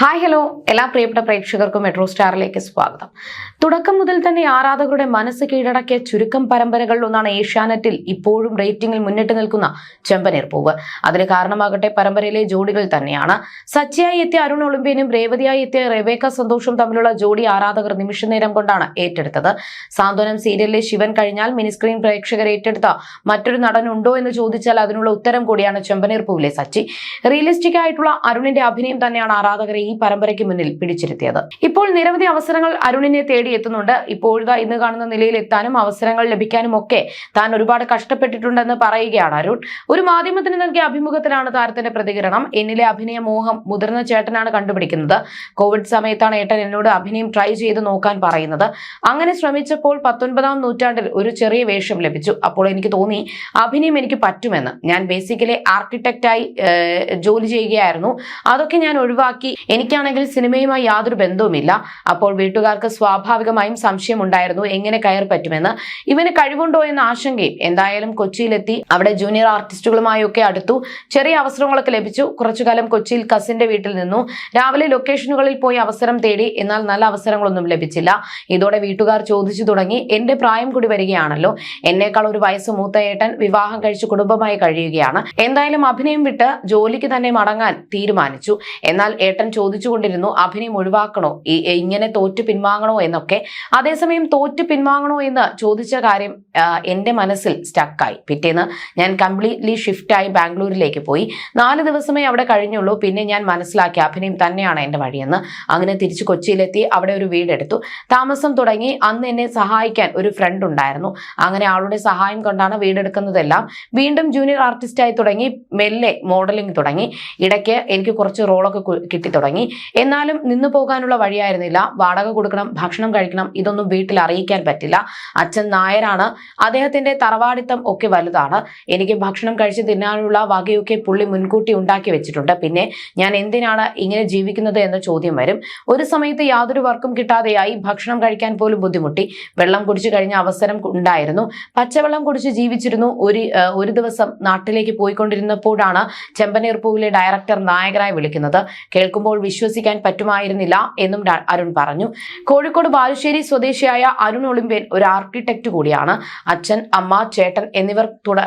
Hi hello എല്ലാ പ്രിയപ്പെട്ട പ്രേക്ഷകർക്കും മെട്രോ സ്റ്റാറിലേക്ക് സ്വാഗതം. തുടക്കം മുതൽ തന്നെ ആരാധകരുടെ മനസ്സ് കീഴടക്കിയ ചുരുക്കം പരമ്പരകളിൽ ഒന്നാണ് ഏഷ്യാനെറ്റിൽ ഇപ്പോഴും റേറ്റിംഗിൽ മുന്നിട്ട് നിൽക്കുന്ന ചെമ്പനീർ പൂവ്. അതിന് കാരണമാകട്ടെ പരമ്പരയിലെ ജോഡികൾ തന്നെയാണ്. സച്ചിയായി എത്തിയ അരുൺ ഒളിമ്പ്യനും രേവതിയായി എത്തിയ റെബേക്ക സന്തോഷും തമ്മിലുള്ള ജോഡി ആരാധകർ നിമിഷനേരം കൊണ്ടാണ് ഏറ്റെടുത്തത്. സാന്ത്വനം സീരിയലിലെ ശിവൻ കഴിഞ്ഞാൽ മിനിസ്ക്രീൻ പ്രേക്ഷകർ ഏറ്റെടുത്ത മറ്റൊരു നടൻ ഉണ്ടോ എന്ന് ചോദിച്ചാൽ അതിനുള്ള ഉത്തരം കൂടിയാണ് ചെമ്പനീർ പൂവിലെ സച്ചി. റിയലിസ്റ്റിക് ആയിട്ടുള്ള അരുണിന്റെ അഭിനയം തന്നെയാണ് ആരാധകരെ ഈ പരമ്പരയ്ക്ക് മുന്നിൽ പിടിച്ചിരുത്തിയത്. ഇപ്പോൾ നിരവധി അവസരങ്ങൾ അരുണിനെ തേടി എത്തുന്നുണ്ട്. ഇപ്പോഴത്തെ ഇന്ന് കാണുന്ന നിലയിൽ എത്താനും അവസരങ്ങൾ ലഭിക്കാനും ഒക്കെ താൻ ഒരുപാട് കഷ്ടപ്പെട്ടിട്ടുണ്ടെന്ന് പറയുകയാണ് അരുൺ. ഒരു മാധ്യമത്തിന് നൽകിയ അഭിമുഖത്തിലാണ് താരത്തിന്റെ പ്രതികരണം. എന്നിലെ അഭിനയ മോഹം മുതിർന്ന ചേട്ടനാണ് കണ്ടുപിടിക്കുന്നത്. കോവിഡ് സമയത്താണ് ഏട്ടൻ എന്നോട് അഭിനയം ട്രൈ ചെയ്ത് നോക്കാൻ പറയുന്നത്. അങ്ങനെ ശ്രമിച്ചപ്പോൾ പത്തൊൻപതാം നൂറ്റാണ്ടിൽ ഒരു ചെറിയ വേഷം ലഭിച്ചു. അപ്പോൾ എനിക്ക് തോന്നി അഭിനയം എനിക്ക് പറ്റുമെന്ന്. ഞാൻ ബേസിക്കലി ആർക്കിടെക്റ്റായി ജോലി ചെയ്യുകയായിരുന്നു. അതൊക്കെ ഞാൻ ഒഴിവാക്കി. എനിക്കാണെങ്കിൽ സിനിമയുമായി യാതൊരു ബന്ധവുമില്ല. അപ്പോൾ വീട്ടുകാർക്ക് സ്വാഭാവികമായും സംശയമുണ്ടായിരുന്നു. എങ്ങനെ കയറി പറ്റുമെന്ന്. ഇവന് കഴിവുണ്ടോ എന്ന ആശങ്കയും എന്തായാലും കൊച്ചിയിലെത്തി. അവിടെ ജൂനിയർ ആർട്ടിസ്റ്റുകളുമായൊക്കെ അടുത്തു. ചെറിയ അവസരങ്ങളൊക്കെ ലഭിച്ചു. കുറച്ചുകാലം കൊച്ചിയിൽ കസിന്റെ വീട്ടിൽ നിന്നു. രാവിലെ ലൊക്കേഷനുകളിൽ പോയി അവസരം തേടി. എന്നാൽ നല്ല അവസരങ്ങളൊന്നും ലഭിച്ചില്ല. ഇതോടെ വീട്ടുകാർ ചോദിച്ചു തുടങ്ങി. എന്റെ പ്രായം കൂടി വരികയാണല്ലോ. എന്നേക്കാൾ ഒരു വയസ്സ് മൂത്തയേട്ടൻ വിവാഹം കഴിച്ച് കുടുംബമായി കഴിയുകയാണ്. എന്തായാലും അഭിനയം വിട്ട് ജോലിക്ക് തന്നെ മടങ്ങാൻ തീരുമാനിച്ചു. എന്നാൽ ഏട്ടൻ ചോദിച്ചുകൊണ്ടിരുന്നു അഭിനയം ഒഴിവാക്കണോ? ഇങ്ങനെ തോറ്റു പിൻവാങ്ങണോ? എന്നൊക്കെ. അതേസമയം തോറ്റു പിൻവാങ്ങണോ എന്ന് ചോദിച്ച കാര്യം എന്റെ മനസ്സിൽ സ്റ്റക്കായി പിറ്റേന്ന് ഞാൻ കംപ്ലീറ്റ്ലി ഷിഫ്റ്റായി ബാംഗ്ലൂരിലേക്ക് പോയി. നാല് ദിവസമേ അവിടെ കഴിഞ്ഞുള്ളൂ. പിന്നെ ഞാൻ മനസ്സിലാക്കി അഭിനയം തന്നെയാണ് എന്റെ വഴിയെന്ന്. അങ്ങനെ തിരിച്ച് കൊച്ചിയിലെത്തി അവിടെ ഒരു വീടെടുത്തു. താമസം തുടങ്ങി. അന്ന് എന്നെ സഹായിക്കാൻ ഒരു ഫ്രണ്ട് ഉണ്ടായിരുന്നു. അങ്ങനെ ആളുടെ സഹായം കൊണ്ടാണ് വീടെടുക്കുന്നതെല്ലാം. വീണ്ടും ജൂനിയർ ആർട്ടിസ്റ്റായി തുടങ്ങി. മെല്ലെ മോഡലിംഗ് തുടങ്ങി. ഇടയ്ക്ക് എനിക്ക് കുറച്ച് റോളൊക്കെ കിട്ടി തുടങ്ങി. എന്നാലും നിന്നു പോകാനുള്ള വഴിയായിരുന്നില്ല. വാടക കൊടുക്കണം ഭക്ഷണം കഴിക്കണം ഇതൊന്നും വീട്ടിൽ അറിയിക്കാൻ പറ്റില്ല. അച്ഛൻ നായരാണ്. അദ്ദേഹത്തിന്റെ തറവാടിത്തം ഒക്കെ വലുതാണ്. എനിക്ക് ഭക്ഷണം കഴിച്ച് തിന്നാനുള്ള വകയൊക്കെ പുള്ളി മുൻകൂട്ടി ഉണ്ടാക്കി വെച്ചിട്ടുണ്ട്. പിന്നെ ഞാൻ എന്തിനാണ് ഇങ്ങനെ ജീവിക്കുന്നത് എന്ന ചോദ്യം വരും. ഒരു സമയത്ത് യാതൊരു വർക്കും കിട്ടാതെയായി ഭക്ഷണം കഴിക്കാൻ പോലും ബുദ്ധിമുട്ടി. വെള്ളം കുടിച്ചു കഴിഞ്ഞ അവസരം ഉണ്ടായിരുന്നു. പച്ചവെള്ളം കുടിച്ച് ജീവിച്ചിരുന്നു. ഒരു ഒരു ദിവസം നാട്ടിലേക്ക് പോയിക്കൊണ്ടിരുന്നപ്പോഴാണ് ചെമ്പനീർപ്പൂവിലെ ഡയറക്ടർ നായകനായി വിളിക്കുന്നത്. കേൾക്കുമ്പോൾ വിശ്വസിക്കാൻ പറ്റുമായിരുന്നില്ല എന്നും അരുൺ പറഞ്ഞു. കോഴിക്കോട് ബാലുശ്ശേരി സ്വദേശിയായ അരുൺ ഒളിമ്പ്യൻ ഒരു ആർക്കിടെക്ട് കൂടിയാണ്. അച്ഛൻ അമ്മ ചേട്ടൻ എന്നിവർ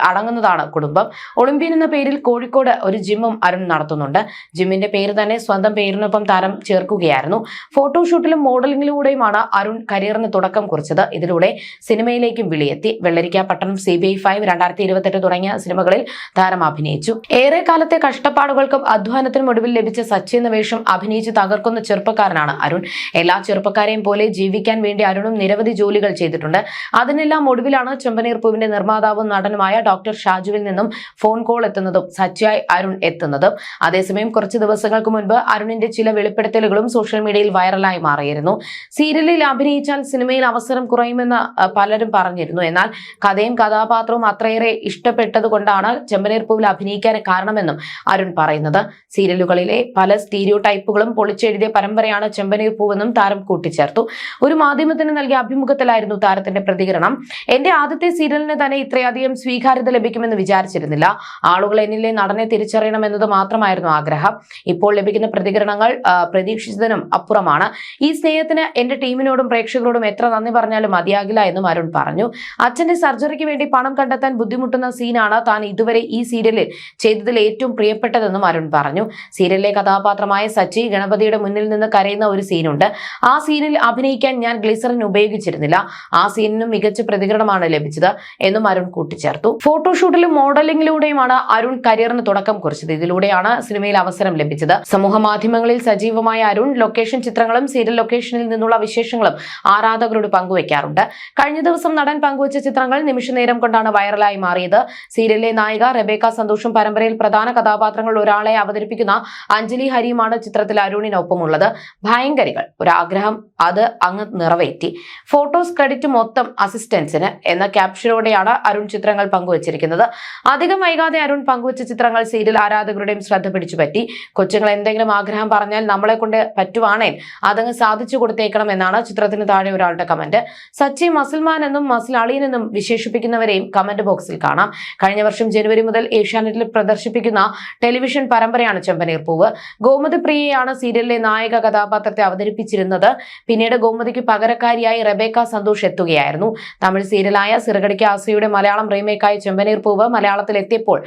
അടങ്ങുന്നതാണ് കുടുംബം. ഒളിമ്പ്യൻ എന്ന പേരിൽ കോഴിക്കോട് ഒരു ജിമ്മും അരുൺ നടത്തുന്നുണ്ട്. ജിമ്മിന്റെ പേര് തന്നെ സ്വന്തം പേരിനൊപ്പം താരം ചേർക്കുകയായിരുന്നു. ഫോട്ടോഷൂട്ടിലും മോഡലിംഗിലൂടെയുമാണ് അരുൺ കരിയറിന് തുടക്കം കുറിച്ചത്. ഇതിലൂടെ സിനിമയിലേക്കും വിളിയെത്തി. വെള്ളരിക്ക പട്ടണം സി ബി ഐ ഫൈവ് രണ്ടായിരത്തി ഇരുപത്തെട്ട് തുടങ്ങിയ സിനിമകളിൽ താരം അഭിനയിച്ചു. ഏറെ കാലത്തെ കഷ്ടപ്പാടുകൾക്കും അധ്വാനത്തിനും ഒടുവിൽ ലഭിച്ച സച്ചിൻ എന്ന അഭിനയിച്ച് തകർക്കുന്ന ചെറുപ്പക്കാരനാണ് അരുൺ. എല്ലാ ചെറുപ്പക്കാരെയും പോലെ ജീവിക്കാൻ വേണ്ടി അരുണും നിരവധി ജോലികൾ ചെയ്തിട്ടുണ്ട്. അതിനെല്ലാം ഒടുവിലാണ് ചെമ്പനീർ പൂവിന്റെ നിർമ്മാതാവും നടനുമായ ഡോക്ടർ ഷാജുവിൽ നിന്നും ഫോൺ കോൾ എത്തുന്നതും സച്ചായ് അരുൺ എത്തുന്നതും. അതേസമയം കുറച്ച് ദിവസങ്ങൾക്ക് മുൻപ് അരുണിന്റെ ചില വെളിപ്പെടുത്തലുകളും സോഷ്യൽ മീഡിയയിൽ വൈറലായി മാറിയിരുന്നു. സീരിയലിൽ അഭിനയിച്ചാൽ സിനിമയിൽ അവസരം കുറയുമെന്ന് പലരും പറഞ്ഞിരുന്നു. എന്നാൽ കഥയും കഥാപാത്രവും അത്രയേറെ ഇഷ്ടപ്പെട്ടത് കൊണ്ടാണ് ചെമ്പനീർ പൂവിൽ അഭിനയിക്കാൻ കാരണമെന്നും അരുൺ പറയുന്നത്. സീരിയലുകളിലെ പല സ്റ്റീരിയോ ടൈപ്പുകളും പൊളിച്ചെഴുതിയ പരമ്പരയാണ് ചെമ്പനീർ പൂവെന്നും താരം കൂട്ടിച്ചേർത്തു. ഒരു മാധ്യമത്തിന് നൽകിയ അഭിമുഖത്തിലായിരുന്നു താരത്തിന്റെ പ്രതികരണം. എന്റെ ആദ്യത്തെ സീരിയലിന് തന്നെ ഇത്രയധികം സ്വീകാര്യത ലഭിക്കുമെന്ന് വിചാരിച്ചിരുന്നില്ല. ആളുകൾ എന്നിലെ നടനെ തിരിച്ചറിയണമെന്നത് മാത്രമായിരുന്നു ആഗ്രഹം. ഇപ്പോൾ ലഭിക്കുന്ന പ്രതികരണങ്ങൾ പ്രതീക്ഷിച്ചതിനും അപ്പുറമാണ്. ഈ സ്നേഹത്തിന് എന്റെ ടീമിനോടും പ്രേക്ഷകരോടും എത്ര നന്ദി പറഞ്ഞാലും മതിയാകില്ല എന്നും അരുൺ പറഞ്ഞു. അച്ഛന്റെ സർജറിക്ക് വേണ്ടി പണം കണ്ടെത്താൻ ബുദ്ധിമുട്ടുന്ന സീനാണ് താൻ ഇതുവരെ ഈ സീരിയലിൽ ചെയ്തതിൽ ഏറ്റവും പ്രിയപ്പെട്ടതെന്നും അരുൺ പറഞ്ഞു. സീരിയലിലെ കഥാപാത്രമായ സച്ചി ഗണപതിയുടെ മുന്നിൽ നിന്ന് കരയുന്ന ഒരു സീനുണ്ട്. ആ സീനിൽ അഭിനയിക്കാൻ ഞാൻ ഗ്ലിസറിൻ ഉപയോഗിച്ചിരുന്നില്ല. ആ സീനിനും മികച്ച പ്രതികരണമാണ് ലഭിച്ചത് എന്നും അരുൺ കൂട്ടിച്ചേർത്തു. ഫോട്ടോഷൂട്ടിലും മോഡലിംഗിലൂടെയുമാണ് അരുൺ കരിയറിന് തുടക്കം കുറിച്ചത്. ഇതിലൂടെയാണ് സിനിമയിൽ അവസരം ലഭിച്ചത്. സമൂഹ മാധ്യമങ്ങളിൽ സജീവമായ അരുൺ ലൊക്കേഷൻ ചിത്രങ്ങളും സീരിയൽ ലൊക്കേഷനിൽ നിന്നുള്ള വിശേഷങ്ങളും ആരാധകരോട് പങ്കുവയ്ക്കാറുണ്ട് കഴിഞ്ഞ ദിവസം നടൻ പങ്കുവച്ച ചിത്രങ്ങൾ നിമിഷനേരം കൊണ്ടാണ് വൈറലായി മാറിയത്. സീരിയലിലെ നായിക റെബേക്ക സന്തോഷും പരമ്പരയിൽ പ്രധാന കഥാപാത്രങ്ങൾ ഒരാളെ അവതരിപ്പിക്കുന്ന അഞ്ജലി ഹരിയുമാണ് ചിത്രത്തിൽ അരുണിനൊപ്പമുള്ളത് ഭയങ്കരികൾ. ഒരാഗ്രഹം അത് അങ്ങ് നിറവേറ്റി. ഫോട്ടോസ് ക്രെഡിറ്റ് മൊത്തം അസിസ്റ്റൻസിന് എന്ന ക്യാപ്ഷനോടെയാണ് അരുൺ ചിത്രങ്ങൾ പങ്കുവച്ചിരിക്കുന്നത്. അധികം വൈകാതെ അരുൺ പങ്കുവച്ച ചിത്രങ്ങൾ സീരിയൽ ആരാധകരുടെയും ശ്രദ്ധ പിടിച്ചുപറ്റി. കൊച്ചുങ്ങൾ എന്തെങ്കിലും ആഗ്രഹം പറഞ്ഞാൽ നമ്മളെ കൊണ്ട് പറ്റുവാണേൽ അതങ്ങ് സാധിച്ചു കൊടുത്തേക്കണം എന്നാണ് ചിത്രത്തിന് താഴെ ഒരാളുടെ കമന്റ്. സച്ചി മസൽമാൻ എന്നും മസിൽ അളിയൻ എന്നും വിശേഷിപ്പിക്കുന്നവരെയും കമന്റ് ബോക്സിൽ കാണാം. കഴിഞ്ഞ വർഷം ജനുവരി മുതൽ ഏഷ്യാനെറ്റിൽ പ്രദർശിപ്പിക്കുന്ന ടെലിവിഷൻ പരമ്പരയാണ് ചെമ്പനീർ പൂവ് ഗോമതി പ്രിയ ഗോമതിയെയാണ് സീരിയലിലെ നായക കഥാപാത്രത്തെ അവതരിപ്പിച്ചിരുന്നത്. പിന്നീട് ഗോമതിക്ക് പകരക്കാരിയായി റബേക്ക സന്തോഷ് എത്തുകയായിരുന്നു. തമിഴ് സീരിയലായ സിറകടിക്ക് ആസയുടെ മലയാളം റീമേക്കായ ചെമ്പനീർ പൂവ് മലയാളത്തിൽ എത്തിയപ്പോൾ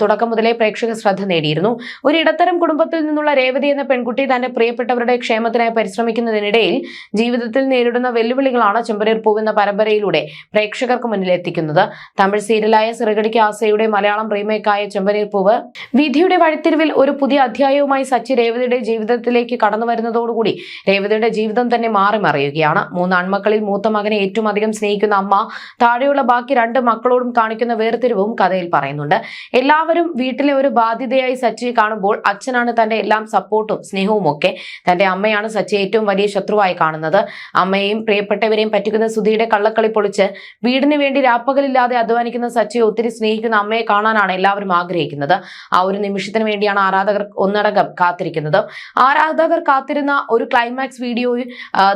തുടക്കം മുതലേ പ്രേക്ഷക ശ്രദ്ധ നേടിയിരുന്നു. ഒരു ഇടത്തരം കുടുംബത്തിൽ നിന്നുള്ള രേവതി എന്ന പെൺകുട്ടി തന്റെ പ്രിയപ്പെട്ടവരുടെ ക്ഷേമത്തിനായി പരിശ്രമിക്കുന്നതിനിടയിൽ ജീവിതത്തിൽ നേരിടുന്ന വെല്ലുവിളികളാണ് ചെമ്പനീർ പൂവ് എന്ന പരമ്പരയിലൂടെ പ്രേക്ഷകർക്ക് മുന്നിൽ എത്തിക്കുന്നത്. തമിഴ് സീരിയലായ സിറകടിക്ക് ആസയുടെ മലയാളം റീമേക്കായ ചെമ്പനീർ പൂവ് വിധിയുടെ വഴിത്തിരിവിൽ ഒരു പുതിയ അധ്യായവുമായി സച്ചി രേവതിയുടെ ജീവിതത്തിലേക്ക് കടന്നു വരുന്നതോടുകൂടി രേവതിയുടെ ജീവിതം തന്നെ മാറി മറിയുകയാണ്. മൂന്ന് ആൺമക്കളിൽ മൂത്ത മകനെ ഏറ്റവും അധികം സ്നേഹിക്കുന്ന അമ്മ താഴെയുള്ള ബാക്കി രണ്ട് മക്കളോടും കാണിക്കുന്ന വേർതിരിവും കഥയിൽ പറയുന്നുണ്ട്. എല്ലാവരും വീട്ടിലെ ഒരു ബാധ്യതയായി സച്ചിയെ കാണുമ്പോൾ അച്ഛനാണ് തന്റെ എല്ലാം സപ്പോർട്ടും സ്നേഹവും ഒക്കെ. തന്റെ അമ്മയാണ് സച്ചി ഏറ്റവും വലിയ ശത്രുവായി കാണുന്നത്. അമ്മയെയും പ്രിയപ്പെട്ടവരെയും പറ്റിക്കുന്ന സുധിയുടെ കള്ളക്കളി പൊളിച്ച് വീടിന് വേണ്ടി രാപ്പകലില്ലാതെ അധ്വാനിക്കുന്ന സച്ചിയെ ഒത്തിരി സ്നേഹിക്കുന്ന അമ്മയെ കാണാനാണ് എല്ലാവരും ആഗ്രഹിക്കുന്നത്. ആ ഒരു നിമിഷത്തിന് വേണ്ടിയാണ് ആരാധകർ ഒന്നടങ്കം കാത്തിരിക്കുന്നത്. ആരാധകർ കാത്തിരുന്ന ഒരു ക്ലൈമാക്സ് വീഡിയോ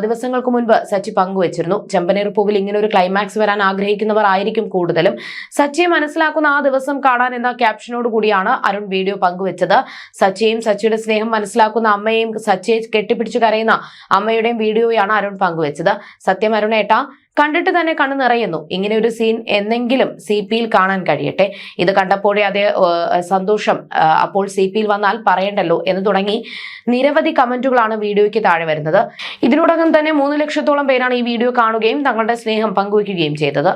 ദിവസങ്ങൾക്ക് മുൻപ് സച്ചി പങ്കുവച്ചിരുന്നു. ചെമ്പനീർ പൂവിൽ ഇങ്ങനെ ഒരു ക്ലൈമാക്സ് വരാൻ ആഗ്രഹിക്കുന്നവർ ആയിരിക്കും കൂടുതലും. സച്ചിയെ മനസ്സിലാക്കുന്ന ആ ദിവസം കാണാൻ എന്ന ക്യാപ്ഷനോട് കൂടിയാണ് അരുൺ വീഡിയോ പങ്കുവച്ചത്. സച്ചിയും സച്ചിയുടെ സ്നേഹം മനസ്സിലാക്കുന്ന അമ്മയെയും സച്ചിയെ കെട്ടിപ്പിടിച്ചു കരയുന്ന അമ്മയുടെയും വീഡിയോയാണ് അരുൺ പങ്കുവച്ചത്. സത്യം അരുണേട്ട കണ്ടിട്ട് തന്നെ കണ്ണു നിറയുന്നു. ഇങ്ങനെ ഒരു സീൻ എന്നെങ്കിലും സി പിയിൽ കാണാൻ കഴിയട്ടെ. ഇത് കണ്ടപ്പോഴേ അതേ സന്തോഷം അപ്പോൾ സി പിയിൽ വന്നാൽ പറയണ്ടല്ലോ എന്ന് തുടങ്ങി നിരവധി കമന്റുകളാണ് വീഡിയോയ്ക്ക് താഴെ വരുന്നത്. ഇതിനോടകം തന്നെ മൂന്ന് ലക്ഷത്തോളം പേരാണ് ഈ വീഡിയോ കാണുകയും തങ്ങളുടെ സ്നേഹം പങ്കുവയ്ക്കുകയും ചെയ്തത്.